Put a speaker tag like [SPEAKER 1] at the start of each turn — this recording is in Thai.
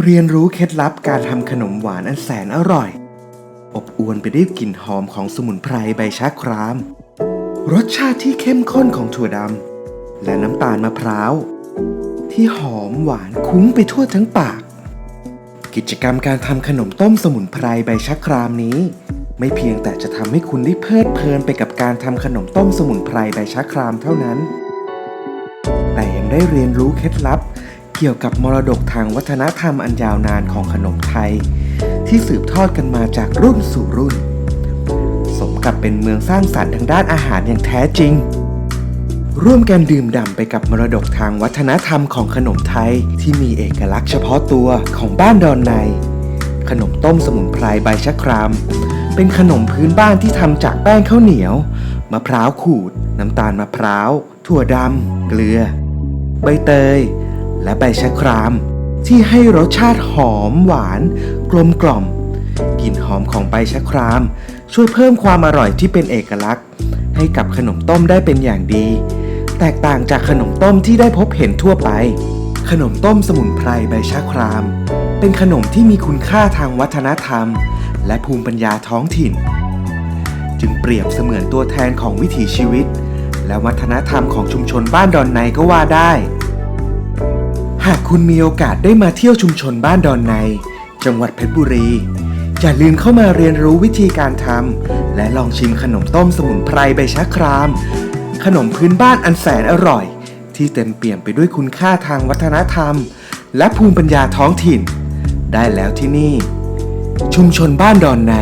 [SPEAKER 1] เรียนรู้เคล็ดลับการทำขนมหวานอันแสนอร่อย อบอวนไปด้วยกลิ่นหอมของสมุนไพรใบชะคราม รสชาติที่เข้มข้นของถั่วดำและน้ำตาลมะพร้าว ที่หอมหวานคุ้งไปทั่วทั้งปาก กิจกรรมการทำขนมต้มสมุนไพรใบชะครามนี้ ไม่เพียงแต่จะทำให้คุณได้เพลิดเพลินไปกับการทำขนมต้มสมุนไพรใบชะครามเท่านั้น แต่ยังได้เรียนรู้เคล็ดลับ กี่ยวกับมรดกทางวัฒนธรรมอันยาวนานของขนมไทย ที่สืบทอดกันมาจากรุ่นสู่รุ่น สมกับเป็นเมืองสร้างสรรค์ทางด้านอาหารอย่างแท้จริง ร่วมกันดื่มด่ำไปกับมรดกทางวัฒนธรรมของขนมไทยที่มีเอกลักษณ์เฉพาะตัวของบ้านดอนใน ขนมต้มสมุนไพรใบชะคราม เป็นขนมพื้นบ้านที่ทำจากแป้งข้าวเหนียว มะพร้าวขูด น้ำตาลมะพร้าว ถั่วดำเกลือ ใบเตย และใบชะคราม ที่ให้รสชาติหอมหวาน กลมกล่อมกลิ่นหอมของใบชะคราม ช่วยเพิ่มความอร่อยที่เป็นเอกลักษณ์ ให้กับขนมต้มได้เป็นอย่างดี แตกต่างจากขนมต้มที่ได้พบเห็นทั่วไป ขนมต้มสมุนไพรใบชะคราม เป็นขนมที่มีคุณค่าทางวัฒนธรรม และภูมิปัญญาท้องถิ่น จึงเปรียบเสมือนตัวแทนของวิถีชีวิต และวัฒนธรรมของชุมชนบ้านดอนในก็ว่าได้ หากคุณมีโอกาสได้มาเที่ยวชุมชนบ้านดอนใน จังหวัดเพชรบุรี อย่าลืมเข้ามาเรียนรู้วิธีการทำและลองชิมขนมต้มสมุนไพรใบชะคราม ขนมพื้นบ้านอันแสนอร่อย ที่เต็มเปี่ยมไปด้วยคุณค่าทางวัฒนธรรม และภูมิปัญญาท้องถิ่น ได้แล้วที่นี่ ชุมชนบ้านดอนใน